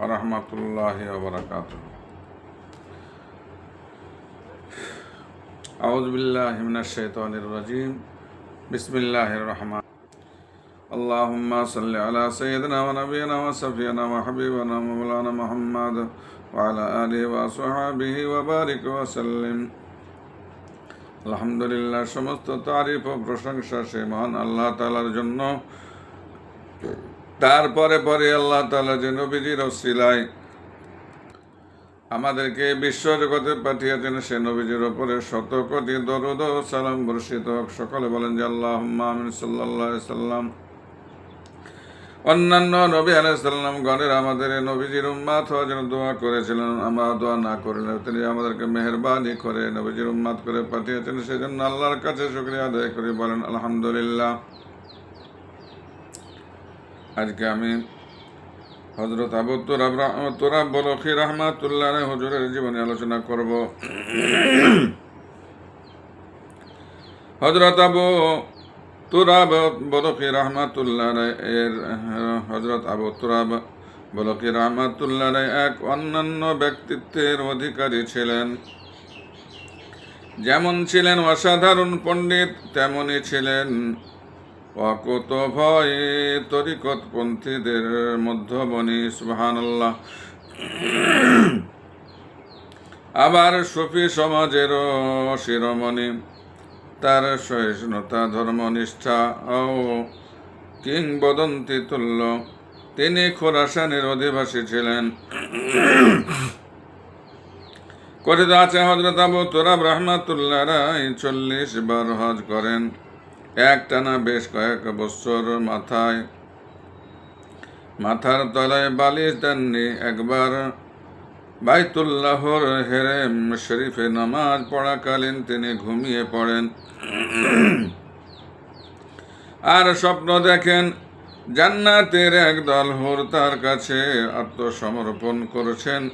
ورحمة الله وبركاته أعوذ بالله من الشيطان الرجيم بسم الله الرحمن اللهم صل على سيدنا ونبينا وسفينا وحبيبنا ومولانا محمد وعلى آله وصحبه وبارك وسلم আলহামদুলিল্লাহ সমস্ত তারিফ ও প্রশংসা সে মহান আল্লাহ তালার জন্য তারপরে পরে আল্লাহ তালা যে নবীজির অশিলায় আমাদেরকে বিশ্ব জগতে পাঠিয়েছেন, সে নবীজির ওপরে শত কোটি দরুদ সালাম বর্ষিত হোক। সকলে বলেন যে আল্লাহ সাল্লাহ সাল্লাম অন্যান্য নবী আলাইসাল্লাম গণের আমাদের নবীজির উম্মাত হওয়ার জন্য দোয়া করেছিলেন, আমরা দোয়া না করলে তিনি আমাদেরকে মেহরবানি করে নবীজির উম্মাত করে পাঠিয়েছেন। সেজন্য আল্লাহর কাছে শুক্রিয়া আদায় করি, বলেন আলহামদুলিল্লাহ। আজকে আমি হজরত আবু তোরাব তোরাব বলখি রহমাতুল্লাহ হজুরের জীবনে আলোচনা করব। হজরত আবু তুরাব বলকি রহমাতুল্লাহ এর হজরত আবু তুরাব বলকি রহমাতুল্লাহ এক অন্যান্য ব্যক্তিত্বের অধিকারী ছিলেন। যেমন ছিলেন অসাধারণ পণ্ডিত তেমনই ছিলেন অকুত ভয় মধ্যবনী সুবহানাল্লাহ। আবার সুফি সমাজেরও শিরোমণি, তার সহিষ্ণুতা, ধর্মনিষ্ঠা ও কিংবদন্তি তুল্য। তিনি খোরাসানের অধিবাসী ছিলেন। কথিত আছে হজরত আবু তোরাব রহমাতুল্লাহ রায় চল্লিশ বার হজ করেন। একটানা বেশ কয়েক বছর মাথায়, মাথার তলায় বালিশ দেননি একবার। বাইতুল্লাহর হেরেম শরীফে নামাজ পড়াকালীন তিনি ঘুমিয়ে পড়েন। আর স্বপ্ন দেখেন, জান্নাতের একদল হুর তার কাছে আত্মসমর্পণ করেছেন।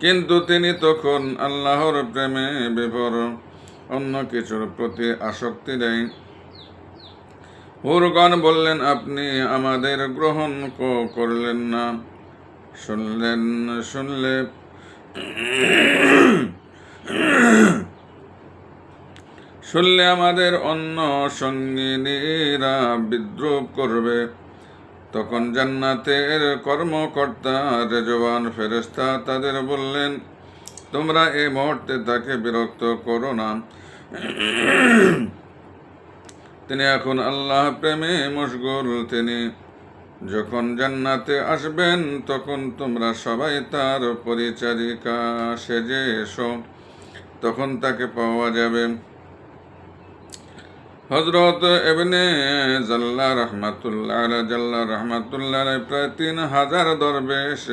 কিন্তু তিনি তখন আল্লাহর প্রেমে বিভর। অন্য কিছুর প্রতি আসক্তি দেয়। হুরগণ বললেন, আপনি আমাদের গ্রহণ করলেন না। শুনলেন, শুনলে শুনলে আমাদের অন্য সঙ্গিনীরা বিদ্রুপ করবে। তখন জান্নাতের কর্মকর্তা রেজওয়ান ফেরেস্তা তাদের বললেন তোমরা এই মুহূর্তে তাকে বিরক্ত করো না। তিনি এখন আল্লাহ প্রেমে মশগুল। তিনি যখন জান্নাতে আসবেন, তখন তোমরা সবাই তার পরিচারিকা সেজে এসো তখন তাকে পাওয়া যাবে। হজরত এমনি জাল্লা রহমাতুল্লাহ জাল্লা রহমাতুল্লাহ প্রায় তিন হাজার দরবেশ।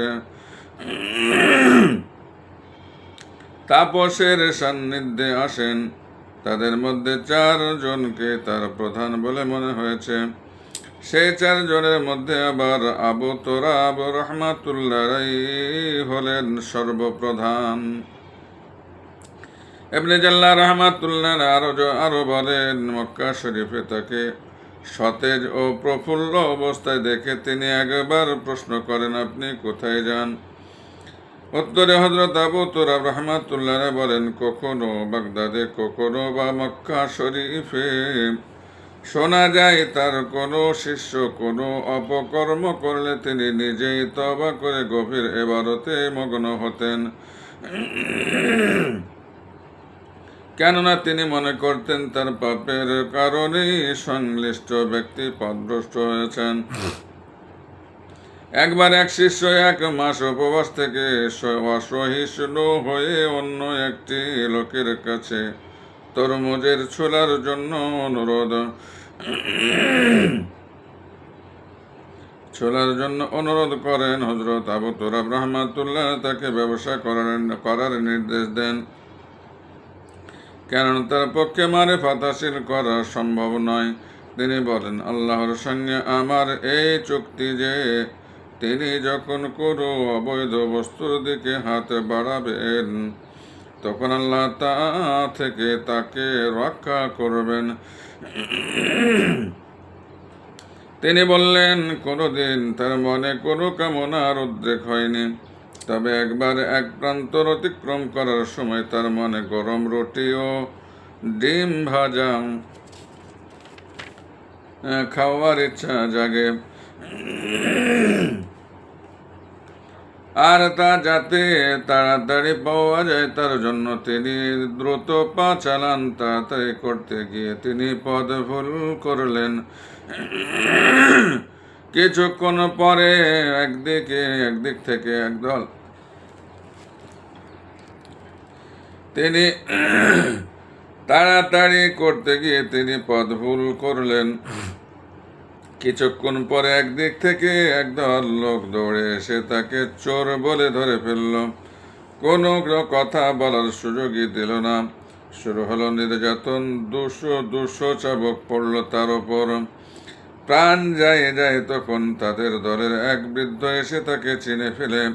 তাপসের সান্নিধ্যে আসেন। তাদের মধ্যে চারজনকে তার প্রধান বলে মনে হয়েছে। সেই চারজনের মধ্যে আবার আবু তোরাব রহমাতুল্লাহ হলেন সর্বপ্রধান। এমনি জাল্লা রহমাতুল্লাহ আরও আরও বলেন, মক্কা শরীফে তাকে সতেজ ও প্রফুল্ল অবস্থায় দেখে তিনি একবার প্রশ্ন করেন, আপনি কোথায় যান? উত্তরে হজরত আবু তোরাব রহমাতুল্লাহ বলেন, কখনো বাগদাদে, কখনো বা মক্কা শরীফে শোনা যায় তার কোনো শিষ্য কোনো অপকর্ম করলে তিনি নিজেই তবা করে গভীর এবারতে মগ্ন হতেন। কেননা তিনি মনে করতেন তার পাপের কারণেই সংশ্লিষ্ট ব্যক্তি পদভ্রষ্ট হয়েছেন। একবার এক শিষ্য এক মাস উপবাস থেকে অসহিষ্ণু হয়ে অন্য একটি লোকের কাছে তরমুজের ছোলার জন্য অনুরোধ। ছোলার জন্য অনুরোধ করেন হজরত আবু রহমাতুল্লাহ, তাকে ব্যবসা করার করার নির্দেশ দেন। কেননা তার পক্ষে মারে ফাতাসিল করা সম্ভব নয়। তিনি বলেন, আল্লাহর সঙ্গে আমার এই চুক্তি যে তিনি যখন কোনো অবৈধ বস্তুর দিকে হাত বাড়াবেন, তখন আল্লাহ তা থেকে তাকে রক্ষা করবেন। তিনি বললেন, কোনোদিন তার মনে কোনো কামনার উদ্রেক হয়নি। তবে একবার এক প্রান্তর অতিক্রম করার সময় তার মনে গরম রুটি ও ডিম ভাজা খাওয়ার ইচ্ছা জাগে। আর তা যাতে তাড়াতাড়ি পাওয়া যায়, তার জন্য তিনি দ্রুত পা চালান, তাড়াতাড়ি করতে গিয়ে তিনি পদ ভুল করলেন। কিছুক্ষণ পরে একদিকে, একদিক থেকে একদল তিনি তাড়াতাড়ি করতে গিয়ে তিনি পদ ভুল করলেন। কিছুক্ষণ পরে একদিক থেকে একদল লোক দৌড়ে এসে তাকে চোর বলে ধরে ফেলল। কোনো কথা বলার সুযোগই দিল না। শুরু হলো নির্যাতন। দুশো দুশো চাবক পড়ল তার ওপর। প্রাণ যায় যায় তখন তাদের দলের এক বৃদ্ধ এসে তাকে চিনে ফেলে।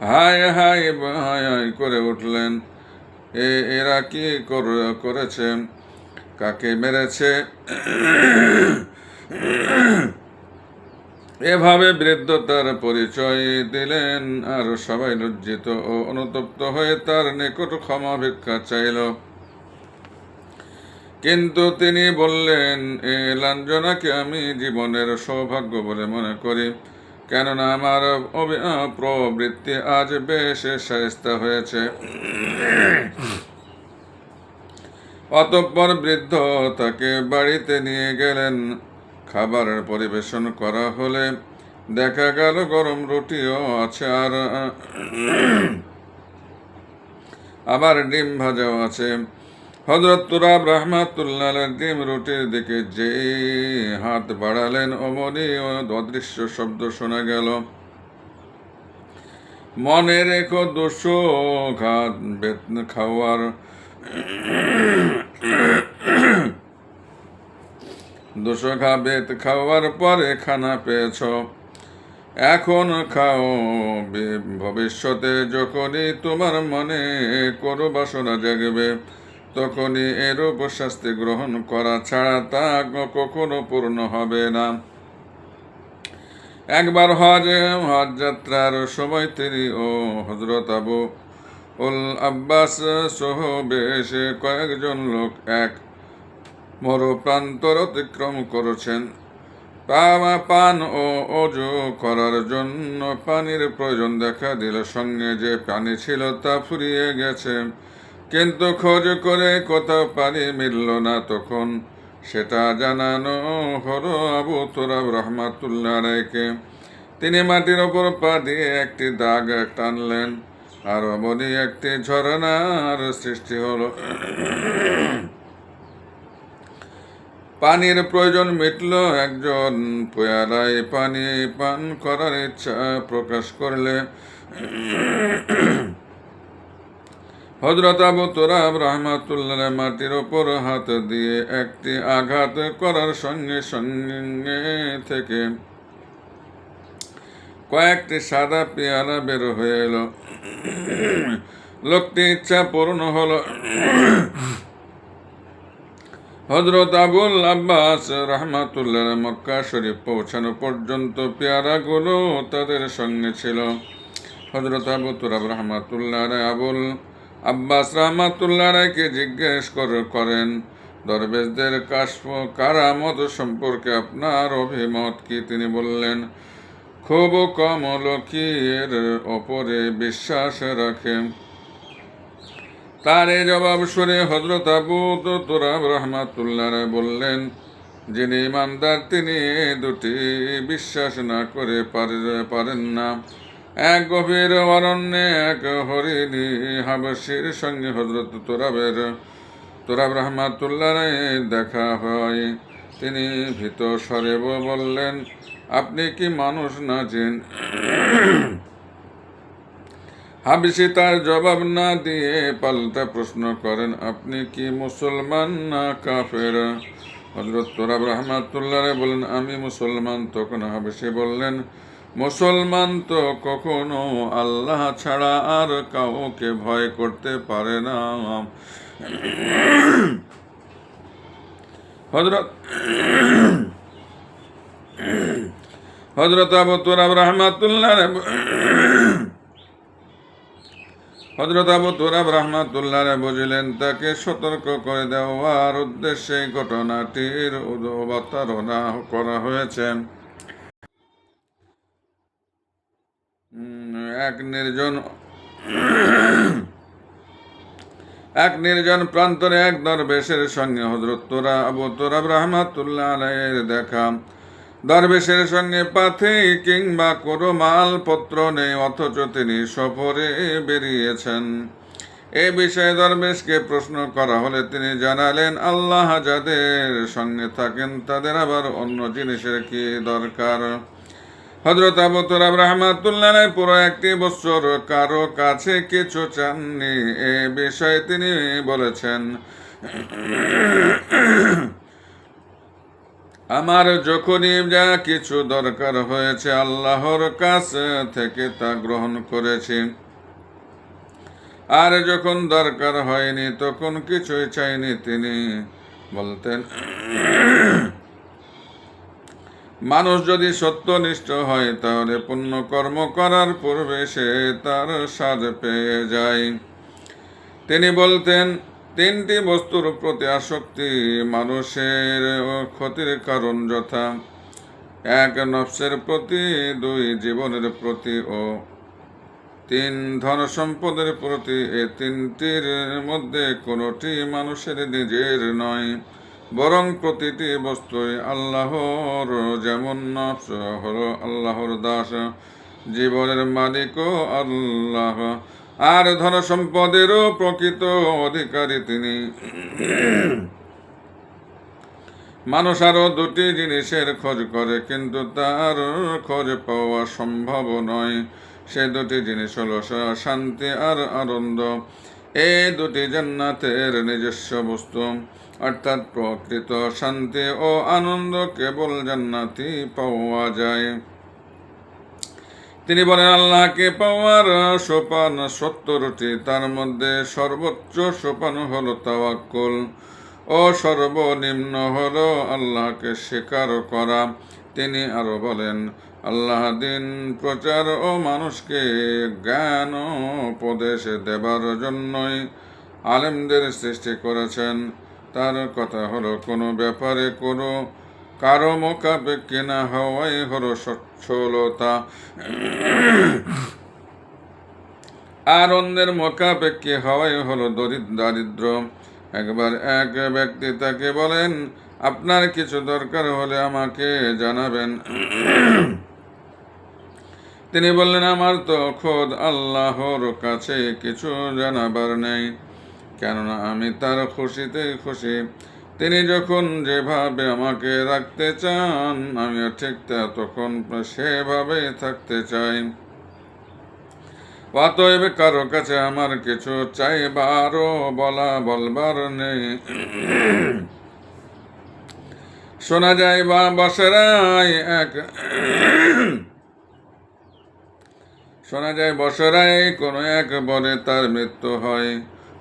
হায় হায় হায় হায় করে উঠলেন। এ, এরা কি কর- করেছে? কাকে মেরেছে? এভাবে বৃদ্ধ তার পরিচয় দিলেন আর সবাই লজ্জিত ও অনুতপ্ত হয়ে তার নিকট ক্ষমা ভিক্ষা চাইল। কিন্তু তিনি বললেন, এ লাঞ্জনাকে আমি জীবনের সৌভাগ্য বলে মনে করি। কেননা আমার প্রবৃত্তি আজ বেশ সায়স্তা হয়েছে। অতঃপর বৃদ্ধ তাকে বাড়িতে নিয়ে গেলেন। খাবারের পরিবেশন করা হলে দেখা গেল গরম রুটিও আছে আর আবার ডিম ভাজাও আছে। হজরত তুরাব ডিম রুটির দিকে যেই হাত বাড়ালেন, অমনি অদৃশ্য শব্দ শোনা গেল। মনে রেখো দুশো ঘাত খাওয়ার দুশো ঘা বেত খাওয়ার পরে খানা পেয়েছ। এখন খাও। ভবিষ্যতে যখনই তোমার মনে করো বাসনা জাগবে, তখনই এরূপ শাস্তি গ্রহণ করা ছাড়া তা কখনো পূর্ণ হবে না। একবার হজ হজ যাত্রার সময় তিনি ও হজরত আবু উল আব্বাস সহ বেশ কয়েকজন লোক এক মরু প্রান্তর অতিক্রম করেছেন। পাওয়া পান ও অজু করার জন্য পানির প্রয়োজন দেখা দিল। সঙ্গে যে পানি ছিল তা ফুরিয়ে গেছে। কিন্তু খোঁজ করে কোথাও পানি মিলল না। তখন সেটা জানানো হলো আবু তোরাব রহমাতুল্লাহ রায়কে তিনি মাটির ওপর পা দিয়ে একটি দাগ টানলেন। আর অমনি একটি ঝরনার সৃষ্টি হলো। পানির প্রয়োজন মিটল একজন পেয়ারায়। পানি পান করার ইচ্ছা প্রকাশ করলে। হজরত আবু রহমাতুল্লাহ মাটির ওপর হাত দিয়ে একটি আঘাত করার সঙ্গে সঙ্গে থেকে কয়েকটি সাদা পেয়ারা বের হয়ে এলো। লোকটি ইচ্ছা পূর্ণ হলো। হজরত আবুল আব্বাস রহমাতুল্লাহ মক্কা শরীফ পৌঁছানো পর্যন্ত পেয়ারাগুলো তাদের সঙ্গে ছিল। হজরত আবু তুরাব রহমাতুল্লাহ আবুল আব্বাস রহমাতুল্লাহ রায়কে জিজ্ঞেস করেন, দরবেশদের কাশফ, কারামত সম্পর্কে আপনার অভিমত কি? তিনি বললেন খুব কম লোকই এর ওপরে বিশ্বাস রাখে। তার জবাব শুনে হজরত আবু তোরাব রহমাতুল্লাহ বললেন, যিনি ইমানদার, তিনি দুটি বিশ্বাস না করে পারেন না। এক গভীর অরণ্যে এক হরিণী হাবসির সঙ্গে হজরত তোরাবের তোরাব রহমাতুল্লাহ দেখা হয়। তিনি ভীত স্বরে বললেন আপনি কি মানুষ না চেন হাবিসি তার জবাব না দিয়ে পাল্টা প্রশ্ন করেন, আপনি কি মুসলমান না কাফের? হজরত তোরাব রহমাতুল্লাহ বলেন, আমি মুসলমান। তখন হাবিসি বললেন, মুসলমান তো কখনো আল্লাহ ছাড়া আর কাউকে ভয় করতে পারে না। হজরত হজরত আবু তুরাব রহমাতুল্লাহ হজরত আবু তুরাব রহমাতুল্লাহ বুঝলেন, তাকে সতর্ক করে দেওয়ার উদ্দেশ্যে ঘটনাটির অবতারণা করা হয়েছে। এক নির্জন এক নির্জন প্রান্তরে এক দরবেশের সঙ্গে হজরত তোরা আবু তোরাব রহমাতুল্লাহ দেখা। দরবেশের সঙ্গে পাথে কিংবা কোনো মালপত্র নেই, অথচ তিনি সফরে বেরিয়েছেন। এ বিষয়ে দরবেশকে প্রশ্ন করা হলে তিনি জানালেন, আল্লাহ যাদের সঙ্গে থাকেন তাদের আবার অন্য জিনিসের কি দরকার? হজরত আবু তোরাব রহমাতুল্লাহ পুরো একটি বছর কারও কাছে কিছু চাননি। এ বিষয়ে তিনি বলেছেন আমার যখনই যা কিছু দরকার হয়েছে আল্লাহর কাছ থেকে তা গ্রহণ করেছি। আর যখন দরকার হয়নি, তখন কিছুই চাইনি তিনি বলতেন, মানুষ যদি সত্যনিষ্ঠ হয়, তাহলে পুণ্য কর্ম করার পূর্বে সে তার স্বাদ পেয়ে যায়। তিনি বলতেন তিনটি বস্তুর প্রতি আসক্তি মানুষের ক্ষতির কারণ যথা। এক, নফসের প্রতি, দুই, জীবনের প্রতি ও তিন ধন সম্পদের প্রতি। এ তিনটির মধ্যে কোনোটি মানুষের নিজের নয়, বরং প্রতিটি বস্তুই আল্লাহর। যেমন নফস হলো আল্লাহর দাস, জীবনের মালিকও আল্লাহ। আর ধন সম্পদেরও প্রকৃত অধিকারী তিনি। মানুষ আরও দুটি জিনিসের খোঁজ করে, কিন্তু তার খোঁজ পাওয়া সম্ভব নয়। সে দুটি জিনিস হলো শান্তি আর আনন্দ। এই দুটি জান্নাতের নিজস্ব বস্তু। অর্থাৎ প্রকৃত শান্তি ও আনন্দ কেবল জান্নাতি পাওয়া যায়। তিনি বলেন, আল্লাহকে পাওয়ার সোপান সত্তরটি, তার মধ্যে সর্বোচ্চ সোপান হলো তাওয়াক্কুল ও সর্বনিম্ন হলো আল্লাহকে স্বীকার করা। তিনি আরও বলেন, আল্লাহ দিন, প্রচার ও মানুষকে জ্ঞান ও উপদেশ দেবার জন্যই আলেমদের সৃষ্টি করেছেন। তার কথা হলো, কোনো ব্যাপারে কোনো কারও মোকাবেক্ষি না হওয়াই হলো সচ্ছলতা। আর অন্যের মোকাবেক্ষি হওয়াই হলো দরিদ্র দারিদ্র। একবার এক ব্যক্তি তাকে বলেন, আপনার কিছু দরকার হলে আমাকে জানাবেন। তিনি বললেন, আমার তো খোদ আল্লাহর কাছে কিছু জানাবার নেই। কেননা আমি তার খুশিতে খুশি। তিনি যখন যেভাবে আমাকে রাখতে চান আমিও ঠিক তা তখন সেভাবে থাকতে চাই। অতএব কারও কাছে আমার কিছু চাইবারও বলা, বলবার নেই। শোনা যায় বা বসরায় এক শোনা যায় বসরায় কোনো এক বনে তার মৃত্যু হয়।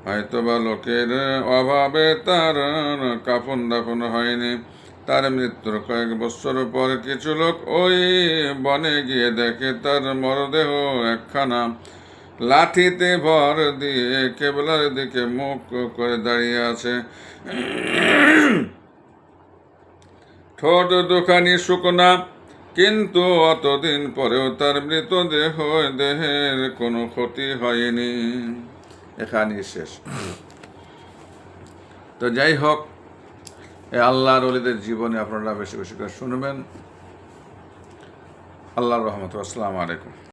হয়তো বা লোকের অভাবে তার কাফন দাফন হয়নি। তার মৃত্যুর কয়েক বছর পর কিছু লোক ওই বনে গিয়ে দেখে তার মরদেহ একখানা লাঠিতে ভর দিয়ে কেবলার দিকে মুখ করে দাঁড়িয়ে আছে। ঠোঁট দুখানি শুকনা, কিন্তু অতদিন পরেও তার মৃতদেহ দেহের কোনো ক্ষতি হয়নি। এখানেই শেষ। তো যাই হোক আল্লাহর অলিদের জীবনে আপনারা বেশি বেশি করে শুনবেন। আল্লাহর রহমত, আসসালামু আলাইকুম।